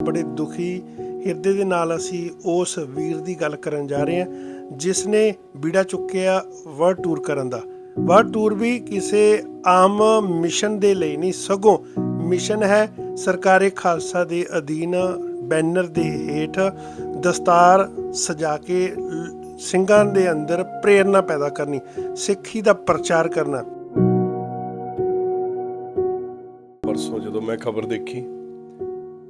ਬੜੇ ਦੁਖੀ ਹਿਰਦੇ ਦੇ ਨਾਲ ਅਸੀਂ ਉਸ ਵੀਰ ਦੀ ਗੱਲ ਕਰਨ ਜਾ ਰਹੇ ਹਾਂ, ਜਿਸ ਨੇ ਬੀੜਾ ਚੁੱਕਿਆ ਵਰਲਡ ਟੂਰ ਕਰਨ ਦਾ। ਵਰਲਡ ਟੂਰ ਵੀ ਕਿਸੇ ਆਮ ਮਿਸ਼ਨ ਦੇ ਲਈ ਨਹੀਂ, ਸਗੋਂ ਮਿਸ਼ਨ ਹੈ ਸਰਕਾਰੇ ਖਾਲਸਾ ਦੇ ਅਧੀਨ ਬੈਨਰ ਦੇ ਹੇਠ ਦਸਤਾਰ ਸਜਾ ਕੇ ਸਿੰਘਾਂ ਦੇ ਅੰਦਰ ਪ੍ਰੇਰਣਾ ਪੈਦਾ ਕਰਨੀ, ਸਿੱਖੀ ਦਾ ਪ੍ਰਚਾਰ ਕਰਨਾ। ਪਰਸੋਂ ਜਦੋਂ ਮੈਂ ਖਬਰ ਦੇਖੀ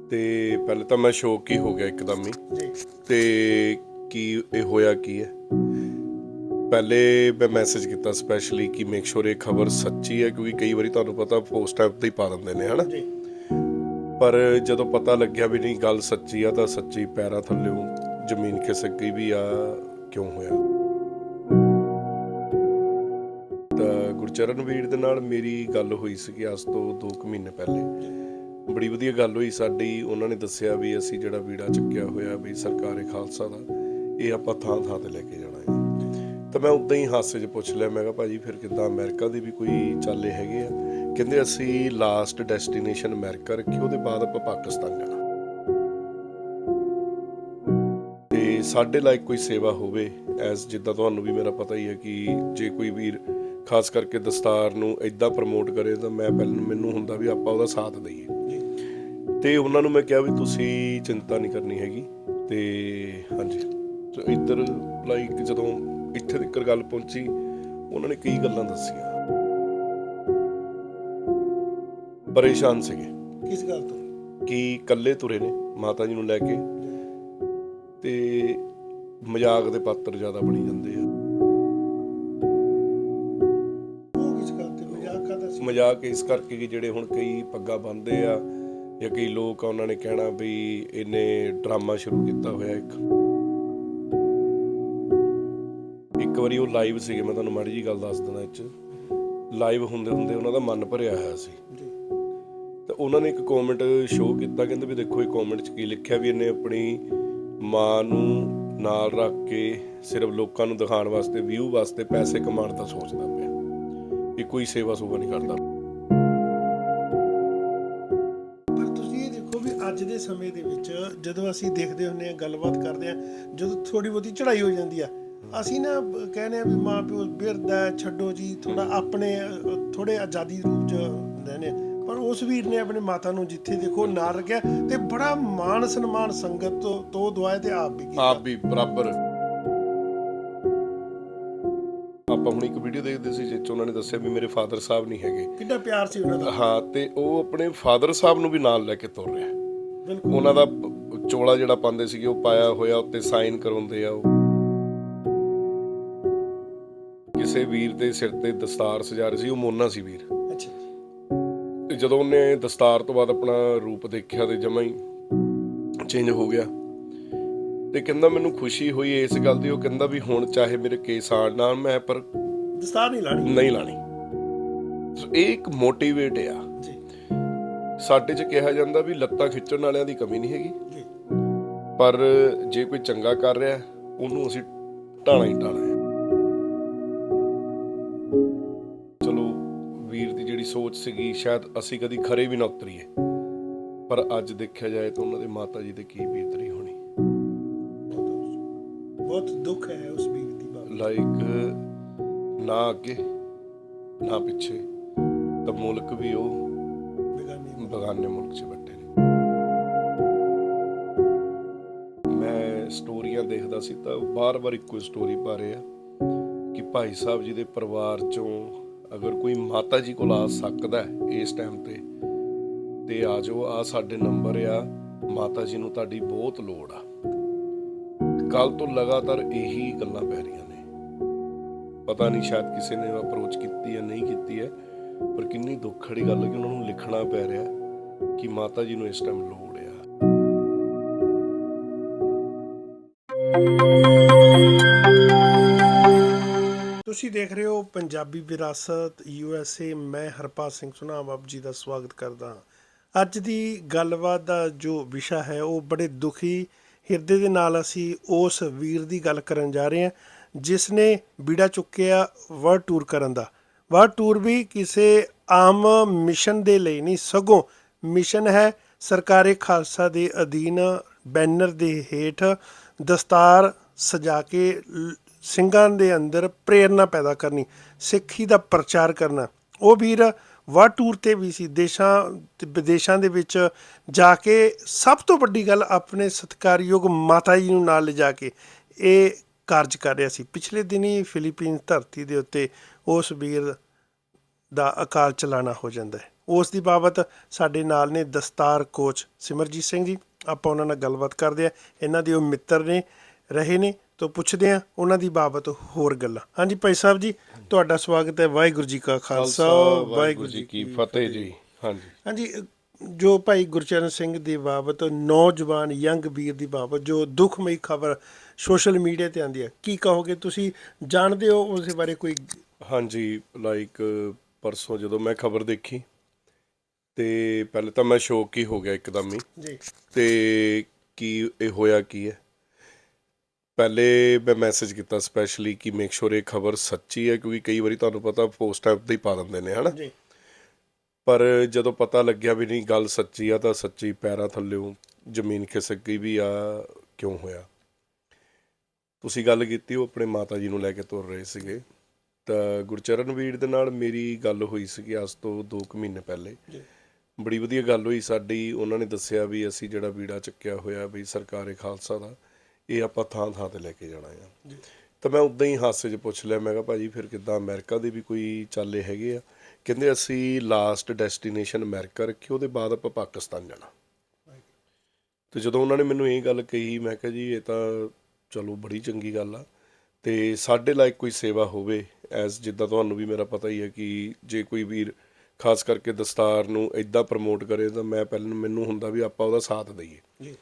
ਤੇ ਪਹਿਲੇ ਤਾਂ ਮੈਂ ਸ਼ੌਕ ਹੀ ਹੋ ਗਿਆ ਇੱਕਦਮ ਹੀ। ਤੇ ਕੀ ਇਹ ਹੋਇਆ ਕੀ ਹੈ? ਪਹਿਲੇ ਮੈਂ ਮੈਸੇਜ ਕੀਤਾ ਸਪੈਸ਼ਲੀ ਕਿ ਮੇਕ ਸ਼ੋਰ ਇਹ ਖਬਰ ਸੱਚੀ ਹੈ ਕਿਉਂਕਿ ਕਈ ਵਾਰੀ ਤੁਹਾਨੂੰ ਪਤਾ ਪੋਸਟ ਐਪ ਤੇ ਹੀ ਪਾ ਦਿੰਦੇ ਨੇ ਹਨਾ? ਪਰ ਜਦੋਂ ਪਤਾ ਲੱਗਿਆ ਵੀ ਨਹੀਂ ਗੱਲ ਸੱਚੀ ਆ ਤਾਂ ਸੱਚੀ ਪੈਰਾਂ ਥੱਲੇੋਂ ਜ਼ਮੀਨ ਖਿਸਕ ਗਈ ਵੀ ਆ ਕਿਉਂ ਹੋਇਆ? ਤਾਂ ਗੁਰਚਰਨ ਵੀਰ ਦੇ ਨਾਲ ਮੇਰੀ ਗੱਲ ਹੋਈ ਸੀ ਅੱਜ ਤੋਂ 2 ਮਹੀਨੇ ਪਹਿਲੇ। ਬੜੀ ਵਧੀਆ ਗੱਲ ਹੋਈ ਸਾਡੀ। ਉਹਨਾਂ ਨੇ ਦੱਸਿਆ ਵੀ ਅਸੀਂ ਜਿਹੜਾ ਵੀੜਾ ਚੱਕਿਆ ਹੋਇਆ ਵੀ ਸਰਕਾਰੇ ਖਾਲਸਾ ਦਾ, ਇਹ ਆਪਾਂ ਥਾਂ ਥਾਂ ਤੇ ਲੈ ਕੇ ਜਾਣਾ ਹੈ। ਤਾਂ ਮੈਂ ਉਦਾਂ ਹੀ ਹਾਸੇ 'ਚ ਪੁੱਛ ਲਿਆ, ਮੈਂ ਕਿਹਾ ਭਾਜੀ ਫਿਰ ਕਿੱਦਾਂ ਅਮਰੀਕਾ ਦੇ ਵੀ ਕੋਈ ਚਾਲੇ ਹੈਗੇ ਆ? ਕਹਿੰਦੇ ਅਸੀਂ ਲਾਸਟ ਡੈਸਟੀਨੇਸ਼ਨ ਅਮਰੀਕਾ ਰੱਖੀ, ਉਹਦੇ ਬਾਅਦ ਆਪਾਂ ਪਾਕਿਸਤਾਨ ਜਾਣਾ। ਤੇ ਸਾਡੇ ਲਾਇਕ ਕੋਈ ਸੇਵਾ ਹੋਵੇ, ਐਸ ਜਿੱਦਾਂ ਤੁਹਾਨੂੰ ਵੀ ਮੇਰਾ ਪਤਾ ਹੀ ਹੈ ਕਿ ਜੇ ਕੋਈ ਵੀਰ ਖਾਸ ਕਰਕੇ ਦਸਤਾਰ ਨੂੰ ਇਦਾਂ ਪ੍ਰਮੋਟ ਕਰੇ, ਤਾਂ ਮੈਂ ਪਹਿਲਾਂ ਮੈਨੂੰ ਹੁੰਦਾ ਵੀ ਆਪਾਂ ਉਹਦਾ ਸਾਥ ਦਈਏ। ਤੇ ਉਹਨਾਂ ਨੂੰ ਮੈਂ ਕਿਹਾ ਵੀ ਤੁਸੀਂ ਚਿੰਤਾ ਨਹੀਂ ਕਰਨੀ ਹੈਗੀ ਤੇ ਹਾਂਜੀ। ਤੇ ਇੱਧਰ ਲਾਈਕ ਜਦੋਂ ਇੱਥੇ ਤੱਕ ਗੱਲ ਪਹੁੰਚੀ ਉਹਨਾਂ ਨੇ ਕਈ ਗੱਲਾਂ ਦੱਸੀਆਂ। ਪਰੇਸ਼ਾਨ ਸੀਗੇ। ਕਿਸ ਗੱਲ ਤੋਂ? ਕਿ ਇਕੱਲੇ ਤੁਰੇ ਨੇ ਮਾਤਾ ਜੀ ਨੂੰ ਲੈ ਕੇ। ਤੇ ਮਜ਼ਾਕ ਦੇ ਪਾਤਰ ਜ਼ਿਆਦਾ ਬਣੀ ਜਾਂਦੇ ਆ। ਉਹ ਕਿਸ ਗੱਲ ਤੇ ਮਜ਼ਾਕ ਕਰਦਾ ਸੀ? ਮਜ਼ਾਕ ਇਸ ਕਰਕੇ ਕਿ ਜਿਹੜੇ ਹੁਣ ਕਈ ਪੱਗਾਂ ਬੰਨਦੇ ਆ ਜਾਂ ਕਈ ਲੋਕ ਆ ਉਹਨਾਂ ਨੇ ਕਹਿਣਾ ਵੀ ਇਹਨੇ ਡਰਾਮਾ ਸ਼ੁਰੂ ਕੀਤਾ ਹੋਇਆ ਇੱਕ। ਇੱਕ ਵਾਰੀ ਉਹ ਲਾਈਵ ਸੀਗੇ ਮੈਂ ਤੁਹਾਨੂੰ ਮਾੜੀ ਜੀ ਗੱਲ ਦੱਸ ਦਿੰਦਾ ਇਹ ਚ। ਲਾਈਵ ਹੁੰਦੇ ਹੁੰਦੇ ਉਹਨਾਂ ਦਾ ਮਨ ਭਰਿਆ ਹੋਇਆ ਸੀ। ਜੀ। ਤੇ ਉਹਨਾਂ ਨੇ ਇੱਕ ਕਮੈਂਟ ਸ਼ੋਅ ਕੀਤਾ ਕਹਿੰਦੇ ਵੀ ਦੇਖੋ ਇਹ ਕਮੈਂਟ 'ਚ ਕੀ ਲਿਖਿਆ ਵੀ ਇਹਨੇ ਆਪਣੀ ਮਾਂ ਨੂੰ ਨਾਲ ਰੱਖ ਕੇ ਸਿਰਫ ਲੋਕਾਂ ਨੂੰ ਦਿਖਾਉਣ ਵਾਸਤੇ ਵਿਊ ਵਾਸਤੇ ਪੈਸੇ ਕਮਾਉਣ ਦਾ ਸੋਚਦਾ ਪਿਆ। ਇਹ ਕੋਈ ਸੇਵਾ ਸੁਭਾ ਨਹੀਂ ਕਰਦਾ। ਸਮੇਂ ਦੇ ਵਿੱਚ ਜਦੋਂ ਅਸੀਂ ਦੇਖਦੇ ਹੁੰਨੇ ਆ ਗੱਲਬਾਤ ਕਰਦੇ ਆ ਜਦੋਂ ਥੋੜੀ ਬਹੁਤੀ ਚੜ੍ਹਾਈ ਹੋ ਜਾਂਦੀ ਆ ਅਸੀਂ ਨਾ ਕਹਿੰਦੇ ਆ ਵੀ ਮਾਂ ਪਿਓ ਬਿਰਧ ਹੈ ਛੱਡੋ ਜੀ ਥੋੜਾ ਆਪਣੇ ਥੋੜੇ ਆਜ਼ਾਦੀ ਰੂਪ ਚ ਰਹਿੰਦੇ ਪਰ ਉਸ ਵੀਰ ਨੇ ਆਪਣੇ ਮਾਤਾ ਨੂੰ ਜਿੱਥੇ ਦੇਖੋ ਨਾਲ ਰੱਖਿਆ ਤੇ ਬੜਾ ਮਾਣ ਸਨਮਾਨ ਸੰਗਤ ਤੋਂ ਤੋਂ ਦੁਆਏ ਤੇ ਆਪ ਵੀ ਕੀਤਾ। ਆਪ ਵੀ ਬਰਾਬਰ। ਆਪਾਂ ਹੁਣ ਇੱਕ ਵੀਡੀਓ ਦੇਖਦੇ ਸੀ ਜਿਸ 'ਚ ਉਹਨਾਂ ਨੇ ਦੱਸਿਆ ਵੀ ਮੇਰੇ ਫਾਦਰ ਸਾਹਿਬ ਨਹੀਂ ਹੈਗੇ। ਕਿੰਨਾ ਪਿਆਰ ਸੀ ਉਹਨਾਂ ਦਾ। ਹਾਂ ਤੇ ਉਹ ਆਪਣੇ ਫਾਦਰ ਸਾਹਿਬ ਨੂੰ ਵੀ ਨਾਲ ਲੈ ਕੇ ਤੁਰ ਰਿਹਾ। ਉਹਨਾਂ ਦਾ ਚੋਲਾ ਜਿਹੜਾ ਪਾਉਂਦੇ ਸੀਗੇ ਉਹ ਪਾਇਆ ਹੋਇਆ ਉੱਤੇ ਸਾਈਨ ਕਰਾਉਂਦੇ ਆ ਉਹ। ਕਿਸੇ ਵੀਰ ਦੇ ਸਿਰ ਤੇ ਦਸਤਾਰ ਸਜਾ ਰਹੇ ਸੀ ਉਹ ਮੋਨਾ ਸੀ ਵੀਰ। ਅੱਛਾ ਤੇ ਜਦੋਂ ਉਹਨੇ ਦਸਤਾਰ ਤੋਂ ਬਾਅਦ ਆਪਣਾ ਰੂਪ ਦੇਖਿਆ ਤੇ ਜਮਾ ਹੀ ਚੇਂਜ ਹੋ ਗਿਆ। ਤੇ ਕਹਿੰਦਾ ਮੈਨੂੰ ਖੁਸ਼ੀ ਹੋਈ ਇਸ ਗੱਲ ਦੀ ਉਹ ਕਹਿੰਦਾ ਵੀ ਹੁਣ ਚਾਹੇ ਮੇਰੇ ਕੇਸ ਆਣ ਨਾ ਮੈਂ ਪਰ ਦਸਤਾਰ ਨਹੀਂ ਲਾਣੀ। ਨਹੀਂ ਲਾਣੀ। ਸੋ ਇਹ ਇੱਕ ਮੋਟੀਵੇਟ ਆ। ਜੀ। ਸਾਡੇ 'ਚ ਕਿਹਾ ਜਾਂਦਾ ਵੀ ਲੱਤਾਂ ਖਿੱਚਣ ਵਾਲਿਆਂ ਦੀ ਕਮੀ ਨਹੀਂ ਹੈਗੀ। ਜੀ। ਪਰ ਜੇ ਕੋਈ ਚੰਗਾ ਕਰ ਰਿਹਾ ਉਹਨੂੰ ਅਸੀਂ ਢਾਣਾ ਹੀ ਢਾਣਾ ਹੈ। ਚਲੋ ਵੀਰ ਦੀ ਜਿਹੜੀ ਸੋਚ ਸੀਗੀ ਸ਼ਾਇਦ ਅਸੀਂ ਕਦੀ ਖਰੇ ਵੀ ਨਾ ਉਤਰੀਏ ਪਰ ਅੱਜ ਦੇਖਿਆ ਜਾਏ ਤਾਂ ਉਹਨਾਂ ਦੇ ਮਾਤਾ ਜੀ ਦੇ ਕੀ ਬੀਤਰੀ ਹੋਣੀ। ਬਹੁਤ ਦੁੱਖ ਹੈ ਉਸ ਵੀਰ ਦੀ ਬਾਤ ਲਾਈਕ ਨਾ ਅੱਗੇ ਨਾ ਪਿੱਛੇ। ਤਾਂ ਮੁਲਕ ਵੀ ਉਹ ਬਗਾਨੇ ਮੁਲਕ 'ਚ ਬੈਠੇ ਨੇ। ਮੈਂ ਸਟੋਰੀਆਂ ਦੇਖਦਾ ਸੀ ਤਾਂ ਬਾਰ-ਬਾਰ ਇੱਕੋ ਸਟੋਰੀ ਪਾ ਰਹੇ ਆ ਕਿ ਭਾਈ ਸਾਹਿਬ ਜੀ ਦੇ ਪਰਿਵਾਰ ਚੋਂ ਅਗਰ ਕੋਈ ਮਾਤਾ ਜੀ ਕੋਲ ਆ ਸਕਦਾ ਇਸ ਟਾਈਮ ਤੇ ਤੇ ਆ ਜਾਓ ਆ ਸਾਡੇ ਨੰਬਰ ਆ, ਮਾਤਾ ਜੀ ਨੂੰ ਤੁਹਾਡੀ ਬਹੁਤ ਲੋੜ ਆ। ਕੱਲ ਤੋਂ ਲਗਾਤਾਰ ਇਹੀ ਗੱਲਾਂ ਪੈ ਰਹੀਆਂ ਨੇ। ਪਤਾ ਨਹੀਂ ਸ਼ਾਇਦ ਕਿਸੇ ਨੇ ਅਪਰੋਚ ਕੀਤੀ ਹੈ, ਨਹੀਂ ਕੀਤੀ ਹੈ, ਪਰ ਕਿੰਨੀ ਦੁੱਖ ਵਾਲੀ ਗੱਲ ਕਿ ਉਹਨਾਂ ਨੂੰ ਲਿਖਣਾ ਪੈ ਰਿਹਾ ਕਿ ਮਾਤਾ ਜੀ ਨੂੰ ਇਸ ਟਾਈਮ ਲੋੜ ਆ। ਤੁਸੀਂ ਦੇਖ ਰਹੇ ਹੋ ਪੰਜਾਬੀ ਵਿਰਾਸਤ ਯੂ ਐਸ ਏ ਮੈਂ ਹਰਪਾਲ ਸਿੰਘ ਸੁਨਾਮ ਜੀ ਦਾ ਸਵਾਗਤ ਕਰਦਾ ਅੱਜ ਦੀ ਗੱਲਬਾਤ ਦਾ ਜੋ ਵਿਸ਼ਾ ਹੈ, ਉਹ ਬੜੇ ਦੁਖੀ ਹਿਰਦੇ ਦੇ ਨਾਲ ਅਸੀਂ ਉਸ ਵੀਰ ਦੀ ਗੱਲ ਕਰਨ ਜਾ ਰਹੇ ਹਾਂ, ਜਿਸ ਨੇ ਬੀੜਾ ਚੁੱਕਿਆ ਵਰਲਡ ਟੂਰ ਕਰਨ ਦਾ। ਵਰਲਡ ਟੂਰ ਵੀ ਕਿਸੇ ਆਮ ਮਿਸ਼ਨ ਦੇ ਲਈ ਨਹੀਂ, ਸਗੋਂ ਮਿਸ਼ਨ ਹੈ ਸਰਕਾਰੇ ਖਾਲਸਾ ਦੇ ਅਧੀਨ ਬੈਨਰ ਦੇ ਹੇਠ ਦਸਤਾਰ ਸਜਾ ਕੇ ਸਿੰਘਾਂ ਦੇ ਅੰਦਰ ਪ੍ਰੇਰਣਾ ਪੈਦਾ ਕਰਨੀ, ਸਿੱਖੀ ਦਾ ਪ੍ਰਚਾਰ ਕਰਨਾ। ਉਹ ਵੀਰ ਵਾਰ ਟੂਰ ਤੇ ਵੀ ਸੀ, ਦੇਸ਼ਾਂ ਤੇ ਵਿਦੇਸ਼ਾਂ ਦੇ ਵਿੱਚ ਜਾ ਕੇ ਸਭ ਤੋਂ ਵੱਡੀ ਗੱਲ ਆਪਣੇ ਸਤਿਕਾਰਯੋਗ ਮਾਤਾ ਜੀ ਨੂੰ ਨਾਲ ਲਿਜਾ ਕੇ ਇਹ ਕਾਰਜ ਕਰ ਰਿਹਾ ਸੀ। ਪਿਛਲੇ ਦਿਨੀ ਫਿਲੀਪੀਨਸ ਧਰਤੀ ਦੇ ਉੱਤੇ ਉਸ ਵੀਰ ਦਾ ਅਕਾਲ ਚਲਾਣਾ ਹੋ ਜਾਂਦਾ ਹੈ। ਉਸ ਦੀ ਬਾਬਤ ਸਾਡੇ ਨਾਲ ਨੇ ਦਸਤਾਰ ਕੋਚ ਸਿਮਰਜੀਤ ਸਿੰਘ ਜੀ। ਆਪਾਂ ਉਹਨਾਂ ਨਾਲ ਗੱਲਬਾਤ ਕਰਦੇ ਆ ਇਹਨਾਂ ਦੇ ਉਹ ਮਿੱਤਰ ਨੇ ਰਹੇ ਨੇ ਤੋਂ ਪੁੱਛਦੇ ਆ ਉਹਨਾਂ ਦੀ ਬਾਬਤ ਹੋਰ ਗੱਲਾਂ। ਹਾਂਜੀ ਭਾਈ ਸਾਹਿਬ ਜੀ ਤੁਹਾਡਾ ਸਵਾਗਤ ਹੈ। ਵਾਹਿਗੁਰੂ ਜੀ ਕਾ ਖਾਲਸਾ। ਵਾਹਿਗੁਰੂ ਜੀ ਕੀ ਫਤਿਹ ਜੀ। ਹਾਂਜੀ। ਹਾਂਜੀ ਜੋ ਭਾਈ ਗੁਰਚਰਨ ਸਿੰਘ ਦੀ ਬਾਬਤ ਨੌਜਵਾਨ ਯੰਗ ਵੀਰ ਦੀ ਬਾਬਤ ਜੋ ਦੁਖਮਈ ਖਬਰ ਸੋਸ਼ਲ ਮੀਡੀਆ ਤੇ ਆਂਦੀ ਹੈ ਕੀ ਕਹੋਗੇ ਤੁਸੀਂ? ਜਾਣਦੇ ਹੋ ਉਸ ਬਾਰੇ ਕੋਈ? ਹਾਂਜੀ ਲਾਈਕ ਪਰਸੋਂ ਜਦੋਂ ਮੈਂ ਖਬਰ ਦੇਖੀ ਤੇ ਪਹਿਲੇ ਤਾਂ ਮੈਂ ਸ਼ੌਕ ਹੀ ਹੋ ਗਿਆ ਇੱਕਦਮ ਹੀ। ਜੀ। ਤੇ ਕੀ ਇਹ ਹੋਇਆ ਕੀ ਹੈ? ਪਹਿਲੇ ਮੈਂ ਮੈਸੇਜ ਕੀਤਾ ਸਪੈਸ਼ਲੀ ਕਿ ਮੇਕ ਸ਼ੋਰ ਇਹ ਖਬਰ ਸੱਚੀ ਹੈ ਕਿਉਂਕਿ ਕਈ ਵਾਰੀ ਤੁਹਾਨੂੰ ਪਤਾ ਪੋਸਟਾਂ ਉੱਤੇ ਹੀ ਪਾ ਦਿੰਦੇ ਨੇ ਹਨਾ? ਜੀ। ਪਰ ਜਦੋਂ ਪਤਾ ਲੱਗਿਆ ਵੀ ਨਹੀਂ ਗੱਲ ਸੱਚੀ ਆ ਤਾਂ ਸੱਚੀ ਪੈਰਾਂ ਥੱਲਿਓਂ ਜ਼ਮੀਨ ਖਿਸਕ ਗਈ ਵੀ ਆ ਕਿਉਂ ਹੋਇਆ? ਤੁਸੀਂ ਗੱਲ ਕੀਤੀ ਉਹ ਆਪਣੇ ਮਾਤਾ ਜੀ ਨੂੰ ਲੈ ਕੇ ਤੁਰ ਰਹੇ ਸੀਗੇ। ਤਾਂ ਗੁਰਚਰਨ ਵੀਰ ਦੇ ਨਾਲ ਮੇਰੀ ਗੱਲ ਹੋਈ ਸੀਗੀ ਅੱਜ ਤੋਂ 2 ਕੁ ਮਹੀਨੇ ਪਹਿਲੇ। ਜੀ। ਬੜੀ ਵਧੀਆ ਗੱਲ ਹੋਈ ਸਾਡੀ। ਉਹਨਾਂ ਨੇ ਦੱਸਿਆ ਵੀ ਅਸੀਂ ਜਿਹੜਾ ਵੀੜਾ ਚੱਕਿਆ ਹੋਇਆ ਵੀ ਸਰਕਾਰੇ ਖਾਲਸਾ ਦਾ ਇਹ ਆਪਾਂ ਥਾਂ ਥਾਂ ਤੇ ਲੈ ਕੇ ਜਾਣਾ ਆ। ਜੀ। ਤਾਂ ਮੈਂ ਉਦਾਂ ਹੀ ਹਾਸੇ 'ਚ ਪੁੱਛ ਲਿਆ ਮੈਂ ਕਿਹਾ ਭਾਜੀ ਫਿਰ ਕਿੱਦਾਂ ਅਮਰੀਕਾ ਦੇ ਵੀ ਕੋਈ ਚਾਲੇ ਹੈਗੇ ਆ? ਕਹਿੰਦੇ ਅਸੀਂ ਲਾਸਟ ਡੈਸਟੀਨੇਸ਼ਨ ਅਮਰੀਕਾ ਰੱਖੀ ਉਹਦੇ ਬਾਅਦ ਆਪਾਂ ਪਾਕਿਸਤਾਨ ਜਾਣਾ। ਤੇ ਜਦੋਂ ਉਹਨਾਂ ਨੇ ਮੈਨੂੰ ਇਹ ਗੱਲ ਕਹੀ ਮੈਂ ਕਿਹਾ ਜੀ ਇਹ ਤਾਂ ਚਲੋ ਬੜੀ ਚੰਗੀ ਗੱਲ ਆ। ਤੇ ਸਾਡੇ ਲਾਇਕ ਕੋਈ ਸੇਵਾ ਹੋਵੇ ਐਸ ਜਿੱਦਾਂ ਤੁਹਾਨੂੰ ਵੀ ਮੇਰਾ ਪਤਾ ਹੀ ਹੈ ਕਿ ਜੇ ਕੋਈ ਵੀਰ ਖਾਸ ਕਰਕੇ ਦਸਤਾਰ ਨੂੰ ਇਦਾਂ ਪ੍ਰਮੋਟ ਕਰੇ ਤਾਂ ਮੈਂ ਪਹਿਲਾਂ ਮੈਨੂੰ ਹੁੰਦਾ ਵੀ ਆਪਾਂ ਉਹਦਾ ਸਾਥ ਦਈਏ। ਜੀ।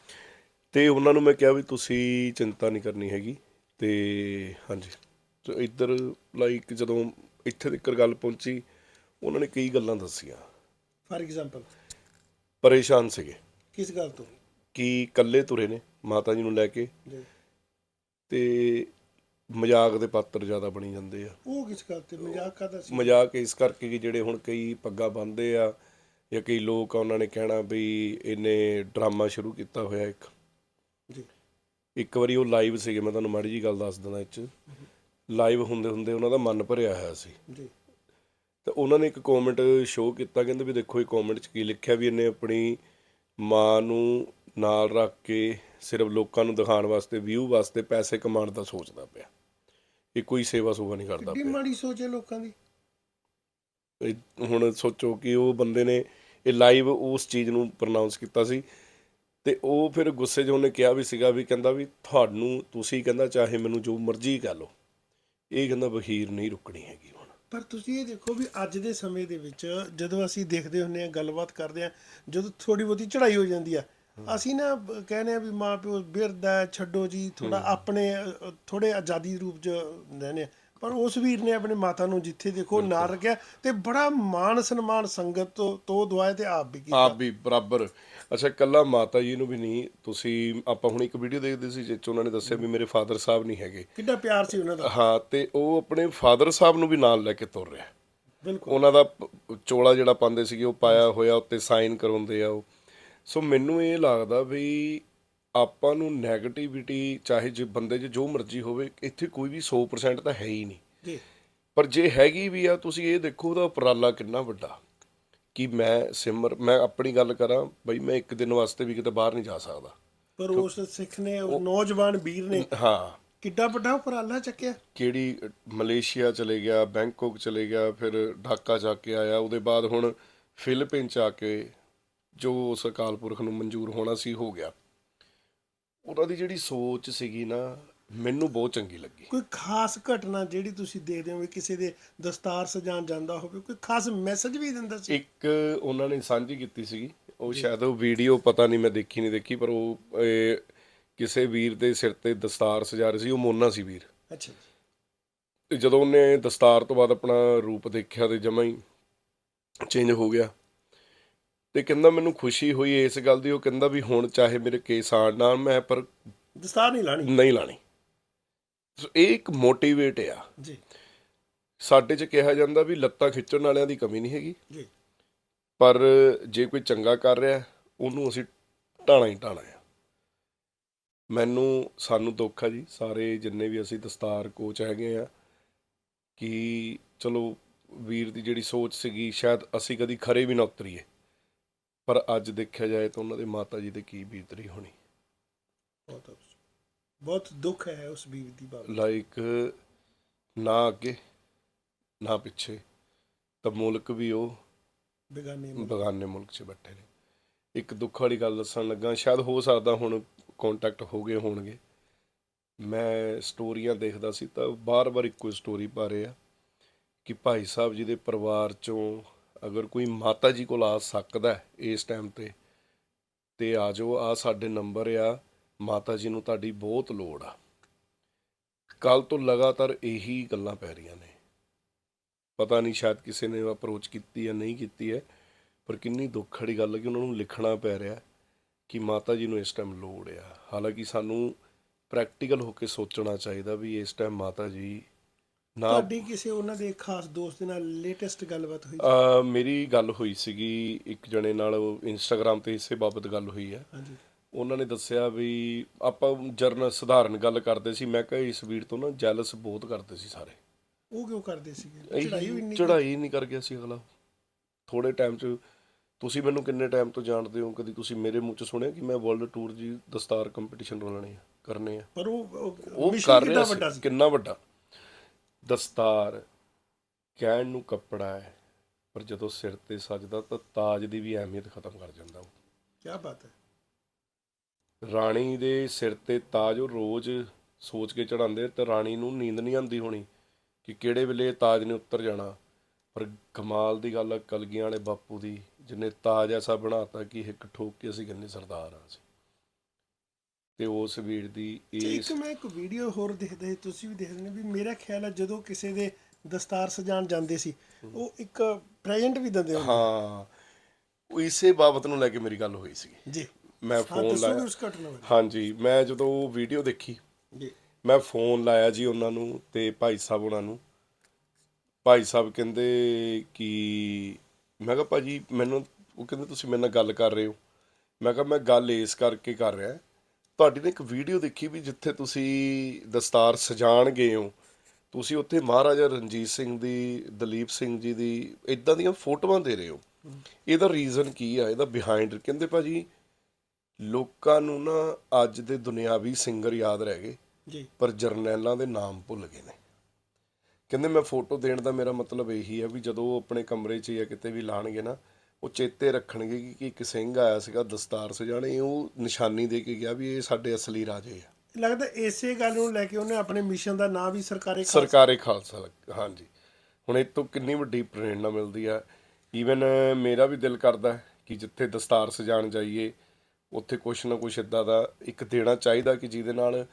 ਤੇ ਉਹਨਾਂ ਨੂੰ ਮੈਂ ਕਿਹਾ ਵੀ ਤੁਸੀਂ ਚਿੰਤਾ ਨਹੀਂ ਕਰਨੀ ਹੈਗੀ। ਤੇ ਹਾਂਜੀ। ਤੇ ਇੱਧਰ ਲਾਈਕ ਜਦੋਂ ਇੱਥੇ ਤੱਕ ਗੱਲ ਪਹੁੰਚੀ ਉਹਨਾਂ ਨੇ ਕਈ ਗੱਲਾਂ ਦੱਸੀਆਂ। ਫਾਰ ਐਗਜ਼ਾਮਪਲ ਪਰੇਸ਼ਾਨ ਸੀਗੇ। ਕਿਸ ਗੱਲ ਤੋਂ? ਕਿ ਇਕੱਲੇ ਤੁਰੇ ਨੇ ਮਾਤਾ ਜੀ ਨੂੰ ਲੈ ਕੇ। ਜੀ। ਤੇ ਮਜ਼ਾਕ ਦੇ ਪਾਤਰ ਜ਼ਿਆਦਾ ਬਣੀ ਜਾਂਦੇ ਆ। ਉਹ ਕਿਸ ਗੱਲ ਤੇ ਮਜ਼ਾਕ ਕਰਦਾ ਸੀ? ਮਜ਼ਾਕ ਇਸ ਕਰਕੇ ਕਿ ਜਿਹੜੇ ਹੁਣ ਕਈ ਪੱਗਾਂ ਬੰਨਦੇ ਆ ਜਾਂ ਕਈ ਲੋਕ ਆ ਉਹਨਾਂ ਨੇ ਕਹਿਣਾ ਵੀ ਇਹਨੇ ਡਰਾਮਾ ਸ਼ੁਰੂ ਕੀਤਾ ਹੋਇਆ ਇੱਕ। ਜੀ। ਇੱਕ ਵਾਰੀ ਉਹ ਲਾਈਵ ਸੀਗੇ ਮੈਂ ਤੁਹਾਨੂੰ ਮਾੜੀ ਜੀ ਗੱਲ ਦੱਸ ਦਿੰਦਾ ਇਹ 'ਚ। ਲਾਈਵ ਹੁੰਦੇ ਹੁੰਦੇ ਉਹਨਾਂ ਦਾ ਮਨ ਭਰਿਆ ਹੋਇਆ ਸੀ। ਜੀ। ਤੇ ਉਹਨਾਂ ਨੇ ਇੱਕ ਕਮੈਂਟ ਸ਼ੋਅ ਕੀਤਾ ਕਹਿੰਦੇ ਵੀ ਦੇਖੋ ਇਹ ਕਮੈਂਟ 'ਚ ਕੀ ਲਿਖਿਆ ਵੀ ਇਹਨੇ ਆਪਣੀ ਮਾਂ ਨੂੰ ਨਾਲ ਰੱਖ ਕੇ ਸਿਰਫ ਲੋਕਾਂ ਨੂੰ ਦਿਖਾਉਣ ਵਾਸਤੇ ਵਿਊ ਵਾਸਤੇ ਪੈਸੇ ਕਮਾਉਣ ਦਾ ਸੋਚਦਾ ਪਿਆ। ਇਹ ਕੋਈ ਸੇਵਾ ਸੁਵਾ ਨਹੀਂ ਕਰਦਾ ਕਿੰਨੀ ਪਿਆ। ਮਾੜੀ ਸੋਚ ਹੈ ਲੋਕਾਂ ਦੀ। ਇਹ ਹੁਣ ਸੋਚੋ ਕਿ ਉਹ ਬੰਦੇ ਨੇ ਇਹ ਲਾਈਵ ਉਸ ਚੀਜ਼ ਨੂੰ ਪ੍ਰੋਨਾਂਸ ਕੀਤਾ ਸੀ ਤੇ ਉਹ ਫਿਰ ਗੁੱਸੇ 'ਚ ਉਹਨੇ ਕਿਹਾ ਵੀ ਸੀਗਾ ਵੀ ਕਹਿੰਦਾ ਵੀ ਤੁਹਾਨੂੰ ਤੁਸੀਂ ਕਹਿੰਦਾ ਚਾਹੇ ਮੈਨੂੰ ਜੋ ਮਰਜ਼ੀ ਕਰ ਲਓ ਇਹ ਕਹਿੰਦਾ ਬਖੀਰ ਨਹੀਂ ਰੁਕਣੀ ਹੈਗੀ ਹੁਣ। ਪਰ ਤੁਸੀਂ ਇਹ ਦੇਖੋ ਵੀ ਅੱਜ ਦੇ ਸਮੇਂ ਦੇ ਵਿੱਚ ਜਦੋਂ ਅਸੀਂ ਦੇਖਦੇ ਹੁੰਨੇ ਆ ਗੱਲਬਾਤ ਕਰਦੇ ਆ ਜਦੋਂ ਥੋੜੀ ਬਹੁਤੀ ਚੜ੍ਹਾਈ ਹੋ ਜਾਂਦੀ ਆ ਅਸੀਂ ਨਾ ਕਹਿੰਦੇ ਆ ਵੀ ਮਾਂ ਪਿਓ ਬਿਰਦਾ ਛੱਡੋ ਜੀ ਥੋੜਾ ਆਪਣੇ ਥੋੜੇ ਆਜ਼ਾਦੀ ਰੂਪ ਚ ਰਹਿੰਦੇ ਆ ਪਰ ਉਸ ਵੀਰ ਨੇ ਆਪਣੇ ਮਾਤਾ ਨੂੰ ਜਿੱਥੇ ਦੇਖੋ ਨਾਲ ਰੱਖਿਆ ਤੇ ਬੜਾ ਮਾਣ ਸਨਮਾਨ ਸੰਗਤ ਤੋਂ ਤੋਂ ਦਵਾਏ ਤੇ ਆਪ ਵੀ ਕੀਤਾ। ਆਪ ਵੀ ਬਰਾਬਰ। ਅੱਛਾ ਕੱਲਾ ਮਾਤਾ ਜੀ ਨੂੰ ਵੀ ਨਹੀਂ ਤੁਸੀਂ ਆਪਾਂ ਹੁਣ ਇੱਕ ਵੀਡੀਓ ਦੇਖਦੇ ਸੀ ਜਿਸ 'ਚ ਉਹਨਾਂ ਨੇ ਦੱਸਿਆ ਵੀ ਮੇਰੇ ਫਾਦਰ ਸਾਹਿਬ ਨਹੀਂ ਹੈਗੇ। ਕਿੰਨਾ ਪਿਆਰ ਸੀ ਉਹਨਾਂ ਦਾ। ਹਾਂ ਤੇ ਉਹ ਆਪਣੇ ਫਾਦਰ ਸਾਹਿਬ ਨੂੰ ਵੀ ਨਾਲ ਲੈ ਕੇ ਤੁਰ ਰਿਹਾ। ਬਿਲਕੁਲ। ਉਹਨਾਂ ਦਾ ਚੋਲਾ ਜਿਹੜਾ ਪਾਉਂਦੇ ਸੀਗੇ ਉਹ ਪਾਇਆ ਹੋਇਆ ਉੱਤੇ ਸਾਈਨ ਕਰਾਉਂਦੇ ਆ ਉਹ। ਸੋ ਮੈਨੂੰ ਇਹ ਲੱਗਦਾ ਵੀ ਆਪਾਂ ਨੂੰ 네ਗੇਟਿਵਿਟੀ ਚਾਹੇ ਜੇ ਬੰਦੇ 'ਚ ਜੋ ਮਰਜ਼ੀ ਹੋਵੇ ਇੱਥੇ ਕੋਈ ਵੀ 100% ਤਾਂ ਹੈ ਹੀ ਨਹੀਂ। ਜੀ। ਪਰ ਜੇ ਹੈਗੀ ਵੀ ਆ ਤੁਸੀਂ ਇਹ ਦੇਖੋ ਉਹਦਾ ਉਪਰਾਲਾ ਕਿੰਨਾ ਵੱਡਾ। ਕਿ ਮੈਂ ਸਿਮਰ ਮੈਂ ਆਪਣੀ ਗੱਲ ਕਰਾਂ ਬਈ ਮੈਂ ਇੱਕ ਦਿਨ ਵਾਸਤੇ ਵੀ ਕਿਤੇ ਬਾਹਰ ਨਹੀਂ ਜਾ ਸਕਦਾ। ਪਰ ਉਸ ਸਿੱਖ ਨੇ ਉਹ ਨੌਜਵਾਨ ਵੀਰ ਨੇ ਹਾਂ। ਕਿੱਡਾ ਵੱਡਾ ਉਪਰਾਲਾ ਚੱਕਿਆ? ਕਿਹੜੀ ਮਲੇਸ਼ੀਆ ਚਲੇ ਗਿਆ ਬੈਂਕਾਕ ਚਲੇ ਗਿਆ ਫਿਰ ਢਾਕਾ ਜਾ ਕੇ ਆਇਆ ਉਹਦੇ ਬਾਅਦ ਹੁਣ ਫਿਲੀਪੀਨ ਚ ਆ ਕੇ ਜੋ ਉਸ ਅਕਾਲ ਪੁਰਖ ਨੂੰ ਮਨਜ਼ੂਰ ਹੋਣਾ ਸੀ ਹੋ ਗਿਆ। ਉਹਨਾਂ ਦੀ ਜਿਹੜੀ ਸੋਚ ਸੀਗੀ ਨਾ ਮੈਨੂੰ ਬਹੁਤ ਚੰਗੀ ਲੱਗੀ। ਕੋਈ ਖਾਸ ਘਟਨਾ ਜਿਹੜੀ ਤੁਸੀਂ ਦੇਖਦੇ ਹੋ ਵੀ ਕਿਸੇ ਦੇ ਦਸਤਾਰ ਸਜਾਣ ਜਾਂਦਾ ਹੋਵੇ ਕੋਈ ਖਾਸ ਮੈਸੇਜ ਵੀ ਦਿੰਦਾ ਸੀ? ਇੱਕ ਉਹਨਾਂ ਨੇ ਸਾਂਝੀ ਕੀਤੀ ਸੀਗੀ। ਉਹ ਸ਼ਾਇਦ ਉਹ ਵੀਡੀਓ ਪਤਾ ਨਹੀਂ ਮੈਂ ਦੇਖੀ ਨਹੀਂ ਦੇਖੀ ਪਰ ਉਹ ਕਿਸੇ ਵੀਰ ਦੇ ਸਿਰ ਤੇ ਦਸਤਾਰ ਸਜਾ ਰਹੇ ਸੀ ਉਹ ਮੋਨਾ ਸੀ ਵੀਰ। ਅੱਛਾ ਜਦੋਂ ਉਹਨੇ ਦਸਤਾਰ ਤੋਂ ਬਾਅਦ ਆਪਣਾ ਰੂਪ ਦੇਖਿਆ ਤੇ ਜਮਾ ਹੀ ਚੇਂਜ ਹੋ ਗਿਆ। ਤੇ ਕਹਿੰਦਾ ਮੈਨੂੰ ਖੁਸ਼ੀ ਹੋਈ ਇਸ ਗੱਲ ਦੀ ਉਹ ਕਹਿੰਦਾ ਵੀ ਹੁਣ ਚਾਹੇ ਮੇਰੇ ਕੇਸ ਆਣ ਨਾਲ ਮੈਂ ਪਰ ਦਸਤਾਰ ਨਹੀਂ ਲਾਣੀ। ਨਹੀਂ ਲਾਣੀ। ਸੋ ਇਹ ਇੱਕ ਮੋਟੀਵੇਟ ਆ। ਜੀ। ਸਾਡੇ 'ਚ ਕਿਹਾ ਜਾਂਦਾ ਵੀ ਲੱਤਾਂ ਖਿੱਚਣ ਵਾਲਿਆਂ ਦੀ ਕਮੀ ਨਹੀਂ ਹੈਗੀ। ਜੀ। ਪਰ ਜੇ ਕੋਈ ਚੰਗਾ ਕਰ ਰਿਹਾ ਉਹਨੂੰ ਅਸੀਂ ਢਾਣਾ ਹੀ ਢਾਣਾ ਆ। ਮੈਨੂੰ ਸਾਨੂੰ ਦੁੱਖ ਆ ਜੀ ਸਾਰੇ ਜਿੰਨੇ ਵੀ ਅਸੀਂ ਦਸਤਾਰ ਕੋਚ ਹੈਗੇ ਆ ਕਿ ਚਲੋ ਵੀਰ ਦੀ ਜਿਹੜੀ ਸੋਚ ਸੀਗੀ ਸ਼ਾਇਦ ਅਸੀਂ ਕਦੀ ਖਰੇ ਵੀ ਨਾ ਉਤਰੀਏ। ਪਰ ਅੱਜ ਦੇਖਿਆ ਜਾਏ ਤਾਂ ਉਹਨਾਂ ਦੇ ਮਾਤਾ ਜੀ ਦੇ ਕੀ ਬੀਤਰੀ ਹੋਣੀ ਬਹੁਤ ਅਫਸੋਸ। ਬਹੁਤ ਦੁੱਖ ਹੈ ਉਸ ਬੀਵੀ ਦੀ ਬਾਬਤ ਲਾਈਕ ਨਾ ਅੱਗੇ ਨਾ ਪਿੱਛੇ ਤਾਂ ਮੁਲਕ ਵੀ ਉਹ ਬੇਗਾਨੇ। ਬਗਾਨੇ ਮੁਲਕ 'ਚ ਬੈਠੇ ਨੇ ਇੱਕ ਦੁੱਖ ਵਾਲੀ ਗੱਲ ਦੱਸਣ ਲੱਗਾ ਸ਼ਾਇਦ ਹੋ ਸਕਦਾ ਹੁਣ ਕੰਟੈਕਟ ਹੋ ਗਏ ਹੋਣਗੇ ਮੈਂ ਸਟੋਰੀਆਂ ਦੇਖਦਾ ਸੀ ਤਾਂ ਬਾਰ-ਬਾਰ ਇੱਕੋ ਸਟੋਰੀ ਪਾ ਰਹੇ ਆ ਕਿ ਭਾਈ ਸਾਹਿਬ ਜੀ ਦੇ ਪਰਿਵਾਰ ਚੋਂ ਅਗਰ ਕੋਈ ਮਾਤਾ ਜੀ ਕੋਲ ਆ ਸਕਦਾ ਇਸ ਟਾਈਮ ਤੇ ਤੇ ਆ ਜਾਓ ਆ ਸਾਡੇ ਨੰਬਰ ਆ, ਮਾਤਾ ਜੀ ਨੂੰ ਤੁਹਾਡੀ ਬਹੁਤ ਲੋੜ ਆ। ਕੱਲ ਤੋਂ ਲਗਾਤਾਰ ਇਹੀ ਗੱਲਾਂ ਪੈ ਰਹੀਆਂ ਨੇ। ਪਤਾ ਨਹੀਂ ਸ਼ਾਇਦ ਕਿਸੇ ਨੇ ਅਪਰੋਚ ਕੀਤੀ ਜਾਂ ਨਹੀਂ ਕੀਤੀ ਹੈ, ਪਰ ਕਿੰਨੀ ਦੁੱਖ ਵਾਲੀ ਗੱਲ ਕਿ ਉਹਨਾਂ ਨੂੰ ਲਿਖਣਾ ਪੈ ਰਿਹਾ ਕਿ ਮਾਤਾ ਜੀ ਨੂੰ ਇਸ ਟਾਈਮ ਲੋੜ ਆ। ਹਾਲਾਂਕਿ ਸਾਨੂੰ ਪ੍ਰੈਕਟੀਕਲ ਹੋ ਕੇ ਸੋਚਣਾ ਚਾਹੀਦਾ ਵੀ ਇਸ ਟਾਈਮ ਮਾਤਾ ਜੀ ਨਾ। ਤੁਹਾਡੀ ਕਿਸੇ ਉਹਨਾਂ ਦੇ ਖਾਸ ਦੋਸਤ ਦੇ ਨਾਲ ਲੇਟੈਸਟ ਗੱਲਬਾਤ ਹੋਈ? ਅਹ ਮੇਰੀ ਗੱਲ ਹੋਈ ਸੀਗੀ ਇੱਕ ਜਣੇ ਨਾਲ ਇੰਸਟਾਗ੍ਰam ਤੇ ਇਸੇ ਬਾਬਤ ਗੱਲ ਹੋਈ ਹੈ। ਹਾਂਜੀ। ਉਹਨਾਂ ਨੇ ਦੱਸਿਆ ਵੀ ਆਪਾਂ ਜਰਨ ਸਧਾਰਨ ਗੱਲ ਕਰਦੇ ਸੀ ਮੈਂ ਕਿਹਾ ਇਸ ਵੀਰ ਤੋਂ ਨਾ ਜੈਲਸ ਬਹੁਤ ਕਰਦੇ ਸੀ ਸਾਰੇ। ਉਹ ਕਿਉਂ ਕਰਦੇ ਸੀਗੇ? ਚੜਾਈ ਵੀ ਇਹੀ ਨਹੀਂ ਚੜਾਈ ਨਹੀਂ ਕਰ ਗਿਆ ਸੀ ਅਗਲਾ। ਥੋੜੇ ਟਾਈਮ ਚ ਤੁਸੀਂ ਮੈਨੂੰ ਕਿੰਨੇ ਟਾਈਮ ਤੋਂ ਜਾਣਦੇ ਹੋ? ਕਦੀ ਤੁਸੀਂ ਮੇਰੇ ਮੂੰਹ ਚ ਸੁਣਿਆ ਕਿ ਮੈਂ ਵਰਲਡ ਟੂਰ ਜੀ ਦਸਤਾਰ ਕੰਪੀਟੀਸ਼ਨ ਰੋਲਣੇ ਆ ਕਰਨੇ ਆ? ਪਰ ਉਹ ਉਹ ਉਹ mission ਕਰ ਕਿੰਨਾ ਰਿਹਾ ਵੱਡਾ ਸੀ ਸੀ? ਕਿੰਨਾ ਵੱਡਾ? ਦਸਤਾਰ ਕਹਿਣ ਨੂੰ ਕੱਪੜਾ ਹੈ ਪਰ ਜਦੋਂ ਸਿਰ ਤੇ ਸਜਦਾ ਤਾਂ ਤਾਜ ਦੀ ਵੀ ਅਹਿਮੀਅਤ ਖਤਮ ਕਰ ਜਾਂਦਾ ਉਹ। ਕੀ ਬਾਤ ਹੈ। ਰਾਣੀ ਦੇ ਸਿਰ ਤੇ ਤਾਜ ਉਹ ਰੋਜ਼ ਸੋਚ ਕੇ ਚੜਾਉਂਦੇ ਤੇ ਰਾਣੀ ਨੂੰ ਨੀਂਦ ਨਹੀਂ ਆਉਂਦੀ ਹੋਣੀ ਕਿ ਕਿਹੜੇ ਵੇਲੇ ਤਾਜ ਨੇ ਉੱਤਰ ਜਾਣਾ। ਪਰ ਕਮਾਲ ਦੀ ਗੱਲ ਆ ਕਲਗੀਆਂ ਵਾਲੇ ਬਾਪੂ ਦੀ ਜਿਹਨੇ ਤਾਜ ਐਸਾ ਬਣਾਤਾ ਕਿ ਹਿੱਕ ਠੋਕ ਕੇ ਅਸੀਂ ਕਹਿੰਦੇ ਸਰਦਾਰ ਆ ਅਸੀਂ। ਤੇ ਉਸ ਵੀਰ ਦੀ ਇਸ ਇੱਕ ਮੈਂ ਇੱਕ ਵੀਡੀਓ ਹੋਰ ਦੇਖਦੇ ਤੁਸੀਂ ਵੀ ਦੇਖਦੇ ਨੇ ਵੀ ਮੇਰਾ ਖਿਆਲ ਹੈ ਜਦੋਂ ਕਿਸੇ ਦੇ ਦਸਤਾਰ ਸਜਾਣ ਜਾਂਦੇ ਸੀ ਉਹ ਇੱਕ ਪ੍ਰੈਜ਼ੈਂਟ ਵੀ ਦਿੰਦੇ ਹੁੰਦੇ ਹਾਂ। ਉਹ ਇਸੇ ਬਾਬਤ ਨੂੰ ਲੈ ਕੇ ਮੇਰੀ ਗੱਲ ਹੋਈ ਸੀ ਜੀ। ਮੈਂ ਹਾਂ ਫੋਨ ਲਾਇਆ। ਉਸ ਘਟਨਾ ਬਾਰੇ? ਹਾਂਜੀ ਮੈਂ ਜਦੋਂ ਉਹ ਵੀਡੀਓ ਦੇਖੀ ਜੀ। ਮੈਂ ਫੋਨ ਲਾਇਆ ਜੀ ਉਹਨਾਂ ਨੂੰ ਤੇ ਭਾਈ ਸਾਹਿਬ ਉਹਨਾਂ ਨੂੰ। ਭਾਈ ਸਾਹਿਬ ਕਹਿੰਦੇ ਕਿ ਮੈਂ ਕਿਹਾ ਭਾਜੀ ਮੈਨੂੰ ਉਹ ਕਹਿੰਦੇ ਤੁਸੀਂ ਮੇਰੇ ਨਾਲ ਗੱਲ ਕਰ ਰਹੇ ਹੋ। ਮੈਂ ਕਿਹਾ ਮੈਂ ਗੱਲ ਇਸ ਕਰਕੇ ਕਰ ਰਿਹਾ ਤੁਹਾਡੀ ਨੇ ਇੱਕ ਵੀਡੀਓ ਦੇਖੀ ਵੀ ਜਿੱਥੇ ਤੁਸੀਂ ਦਸਤਾਰ ਸਜਾਣ ਗਏ ਹੋ। ਤੁਸੀਂ ਉੱਥੇ ਮਹਾਰਾਜਾ ਰਣਜੀਤ ਸਿੰਘ ਦੀ ਦਲੀਪ ਸਿੰਘ ਜੀ ਦੀ ਇਦਾਂ ਦੀਆਂ ਫੋਟੋਆਂ ਦੇ ਰਹੇ ਹੋ। ਇਹਦਾ ਰੀਜ਼ਨ ਕੀ ਆ? ਇਹਦਾ ਬਿਹਾਈਂਡ ਕਹਿੰਦੇ ਭਾਜੀ ਲੋਕਾਂ ਨੂੰ ਨਾ ਅੱਜ ਦੇ ਦੁਨਿਆਵੀ ਸਿੰਗਰ ਯਾਦ ਰਹਿ ਗਏ ਜੀ। ਪਰ ਜਰਨੈਲਾਂ ਦੇ ਨਾਮ ਭੁੱਲ ਗਏ ਨੇ। ਕਹਿੰਦੇ ਮੈਂ ਫੋਟੋ ਦੇਣ ਦਾ ਮੇਰਾ ਮਤਲਬ ਇਹੀ ਹੈ ਵੀ ਜਦੋਂ ਉਹ ਆਪਣੇ ਕਮਰੇ 'ਚ ਜਾਂ ਕਿਤੇ ਵੀ ਲਾਣਗੇ ਨਾ ਉਹ ਚੇਤੇ ਰੱਖਣਗੇ ਕਿ- ਇੱਕ ਸਿੰਘ ਆਇਆ ਸੀਗਾ ਦਸਤਾਰ ਸਜਾਣੇ ਉਹ ਨਿਸ਼ਾਨੀ ਦੇ ਕੇ ਗਿਆ ਵੀ ਇਹ ਸਾਡੇ ਅਸਲੀ ਰਾਜੇ ਆ। ਲੱਗਦਾ ਇਸੇ ਗੱਲ ਨੂੰ ਲੈ ਕੇ ਉਹਨੇ ਆਪਣੇ ਮਿਸ਼ਨ ਦਾ ਨਾਮ ਵੀ ਸਰਕਾਰੀ ਸਰਕਾਰੇ ਖਾਲਸਾ ਲੱਗ- ਹਾਂਜੀ। ਹੁਣ ਇਹ ਤੋਂ ਕਿੰਨੀ ਵੱਡੀ ਪ੍ਰੇਰਣਾ ਮਿਲਦੀ ਆ। ਈਵਨ ਮੇਰਾ ਵੀ ਦਿਲ ਕਰਦਾ ਹੈ ਕਿ ਜਿੱਥੇ ਦਸਤਾਰ ਸਜਾਣ ਜਾਈਏ ਉੱਥੇ ਕੁਛ ਨਾ ਕੁਛ ਇਦਾਂ ਦਾ ਇੱਕ ਦੇਣਾ ਚਾਹੀਦਾ ਕਿ ਜਿਹਦੇ ਨਾਲ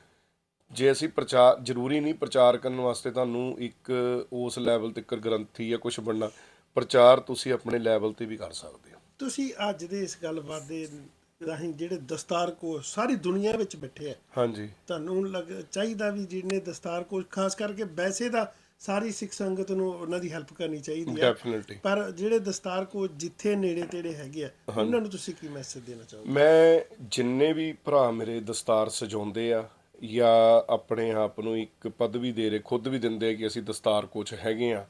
ਜੇ ਅਸੀਂ ਪ੍ਰਚਾਰ ਜ਼ਰੂਰੀ ਨਹੀਂ ਪ੍ਰਚਾਰ ਕਰਨ ਵਾਸਤੇ ਤੁਹਾਨੂੰ ਇੱਕ ਉਸ ਲੈਵਲ ਤੱਕ ਗ੍ਰੰਥੀ ਜਾਂ ਕੁਝ ਬਣਨਾ ਪ੍ਰਚਾਰ ਤੁਸੀਂ ਆਪਣੇ ਲੈਵਲ ਤੇ ਵੀ ਕਰ ਸਕਦੇ ਹੋ। ਤੁਸੀਂ ਅੱਜ ਦੇ ਇਸ ਗੱਲਬਾਤ ਦੇ ਰਾਹੀਂ ਜਿਹੜੇ ਦਸਤਾਰ ਕੋ ਸਾਰੀ ਦੁਨੀਆ ਵਿੱਚ ਬੈਠੇ ਆ। ਹਾਂਜੀ। ਤੁਹਾਨੂੰ ਲੱਗ ਚਾਹੀਦਾ ਵੀ ਜਿਹਨੇ ਦਸਤਾਰ ਕੋ ਖਾਸ ਕਰਕੇ ਵੈਸੇ ਤਾਂ ਸਾਰੀ ਸਿੱਖ ਸੰਗਤ ਨੂੰ ਉਹਨਾਂ ਦੀ ਹੈਲਪ ਕਰਨੀ ਚਾਹੀਦੀ ਹੈ ਡੈਫੀਨਿਟਲੀ ਪਰ ਜਿਹੜੇ ਦਸਤਾਰ ਕੋ ਜਿੱਥੇ ਨੇੜੇ ਤੇੜੇ ਹੈਗੇ ਆ ਉਹਨਾਂ ਨੂੰ ਤੁਸੀਂ ਕੀ ਮੈਸੇਜ ਦੇਣਾ ਚਾਹੋਗੇ? ਮੈਂ ਜਿੰਨੇ ਵੀ ਭਰਾ ਮੇਰੇ ਦਸਤਾਰ ਸਜਾਉਂਦੇ ਆ ਜਾਂ ਆਪਣੇ ਆਪ ਨੂੰ ਇੱਕ ਪਦਵੀ ਦੇ ਰਹੇ ਖੁਦ ਵੀ ਦਿੰਦੇ ਆ ਕਿ ਅਸੀਂ ਦਸਤਾਰ ਕੋਚ ਹੈਗੇ ਆ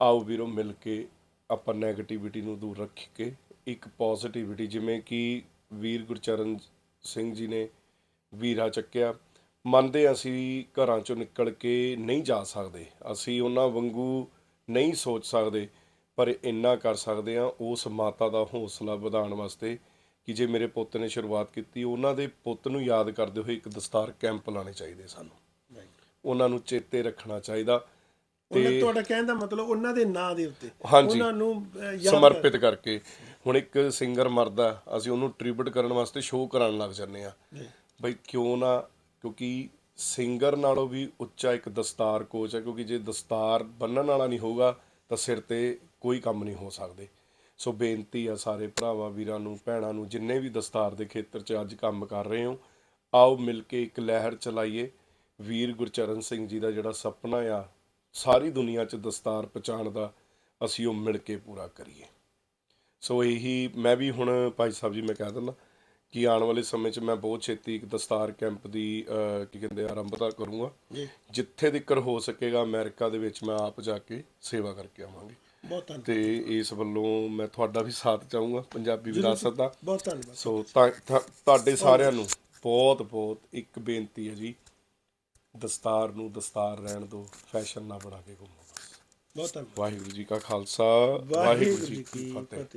ਆਓ ਵੀਰੋ ਮਿਲ ਕੇ ਆਪਾਂ 네ਗੇਟਿਵਿਟੀ ਨੂੰ ਦੂਰ ਰੱਖ ਕੇ ਇੱਕ ਪੋਜ਼ਿਟਿਵਿਟੀ ਜਿਵੇਂ ਕਿ ਵੀਰ ਗੁਰਚਰਨ ਸਿੰਘ ਜੀ ਨੇ ਵੀਰਾ ਚੱਕਿਆ। ਮੰਨਦੇ ਅਸੀਂ ਘਰਾਂ ਚੋਂ ਨਿਕਲ ਕੇ ਨਹੀਂ ਜਾ ਸਕਦੇ। ਅਸੀਂ ਉਹਨਾਂ ਵਾਂਗੂ ਨਹੀਂ ਸੋਚ ਸਕਦੇ ਪਰ ਇੰਨਾ ਕਰ ਸਕਦੇ ਹਾਂ ਉਸ ਮਾਤਾ ਦਾ ਹੌਸਲਾ ਵਧਾਉਣ ਵਾਸਤੇ ਕਿ ਜੇ ਮੇਰੇ ਪੁੱਤ ਨੇ ਸ਼ੁਰੂਆਤ ਕੀਤੀ ਉਹਨਾਂ ਦੇ ਪੁੱਤ ਨੂੰ ਯਾਦ ਕਰਦੇ ਹੋਏ ਇੱਕ ਦਸਤਾਰ ਕੈਂਪ ਲਾਣੇ ਚਾਹੀਦੇ ਸਾਨੂੰ। ਉਹਨਾਂ ਨੂੰ ਚੇਤੇ ਰੱਖਣਾ ਚਾਹੀਦਾ। ਉਹਨਾਂ ਤੁਹਾਡਾ ਕਹਿਣ ਦਾ ਮਤਲਬ ਉਹਨਾਂ ਦੇ ਨਾਂ ਦੇ ਉੱਤੇ। ਉਹਨਾਂ ਨੂੰ ਸਮਰਪਿਤ ਕਰਕੇ। ਹੁਣ ਇੱਕ ਸਿੰਗਰ ਮਰਦਾ ਅਸੀਂ ਉਹਨੂੰ ਟ੍ਰਿਬਿਊਟ ਕਰਨ ਵਾਸਤੇ ਸ਼ੋਅ ਕਰਾਉਣ ਲੱਗ ਜੰਨੇ ਆ। ਬਈ ਕਿਉਂ ਨਾ ਕਿਉਂਕਿ ਸਿੰਗਰ ਨਾਲੋਂ ਵੀ ਉੱਚਾ ਇੱਕ ਦਸਤਾਰ ਕੋਚ ਹੈ ਕਿਉਂਕਿ ਜੇ ਦਸਤਾਰ ਬੰਨਣ ਵਾਲਾ ਨਹੀਂ ਹੋਊਗਾ ਤਾਂ ਸਿਰ ਤੇ ਕੋਈ ਕੰਮ ਨਹੀਂ ਹੋ ਸਕਦੇ। ਸੋ ਬੇਨਤੀ ਆ ਸਾਰੇ ਭਰਾਵਾਂ ਵੀਰਾਂ ਨੂੰ ਭੈਣਾਂ ਨੂੰ ਜਿੰਨੇ ਵੀ ਦਸਤਾਰ ਦੇ ਖੇਤਰ 'ਚ ਅੱਜ ਕੰਮ ਕਰ ਰਹੇ ਹੋ ਆਓ ਮਿਲ ਕੇ ਇੱਕ ਲਹਿਰ ਚਲਾਈਏ। ਵੀਰ ਗੁਰਚਰਨ ਸਿੰਘ ਜੀ ਦਾ ਜਿਹੜਾ ਸੁਪਨਾ ਆ ਸਾਰੀ ਦੁਨੀਆ 'ਚ ਦਸਤਾਰ ਪਹੁੰਚਾਉਣ ਦਾ ਅਸੀਂ ਉਹ ਮਿਲ ਕੇ ਪੂਰਾ ਕਰੀਏ। ਸੋ ਇਹੀ ਮੈਂ ਵੀ ਹੁਣ ਭਾਈ ਸਾਹਿਬ ਜੀ ਮੈਂ ਕਹਿ ਦਿੰਦਾ ਕਿ ਆਉਣ ਵਾਲੇ ਸਮੇਂ 'ਚ ਮੈਂ ਬਹੁਤ ਛੇਤੀ ਇੱਕ ਦਸਤਾਰ ਕੈਂਪ ਦੀ ਕੀ ਕਹਿੰਦੇ ਆਰੰਭਤਾ ਕਰੂੰਗਾ। ਜਿੱਥੇ ਤੱਕਰ ਹੋ ਸਕੇਗਾ ਅਮਰੀਕਾ ਦੇ ਵਿੱਚ ਮੈਂ ਆਪ ਜਾ ਕੇ ਸੇਵਾ ਕਰਕੇ ਆਵਾਂਗੀ। ਬਹੁਤ ਧੰਨਵਾਦ। ਤੇ ਇਸ ਵੱਲੋਂ ਮੈਂ ਤੁਹਾਡਾ ਵੀ ਸਾਥ ਚਾਹੂੰਗਾ ਪੰਜਾਬੀ ਵਿਰਾਸਤ ਦਾ। ਬਹੁਤ ਧੰਨਵਾਦ। ਸੋ ਤੁਹਾਡੇ ਸਾਰਿਆਂ ਨੂੰ ਬਹੁਤ ਬਹੁਤ ਇੱਕ ਬੇਨਤੀ ਹੈ ਜੀ ਦਸਤਾਰ ਨੂੰ ਦਸਤਾਰ ਰਹਿਣ ਦਿਓ ਫੈਸ਼ਨ ਨਾ ਬਣਾ ਕੇ ਘੁੰਮੋ ਬਹੁਤ ਧੰਨਵਾਦ। ਵਾਹਿਗੁਰੂ ਜੀ ਕਾ ਖਾਲਸਾ ਵਾਹਿਗੁਰੂ ਜੀ ਕੀ ਫਤਿਹ।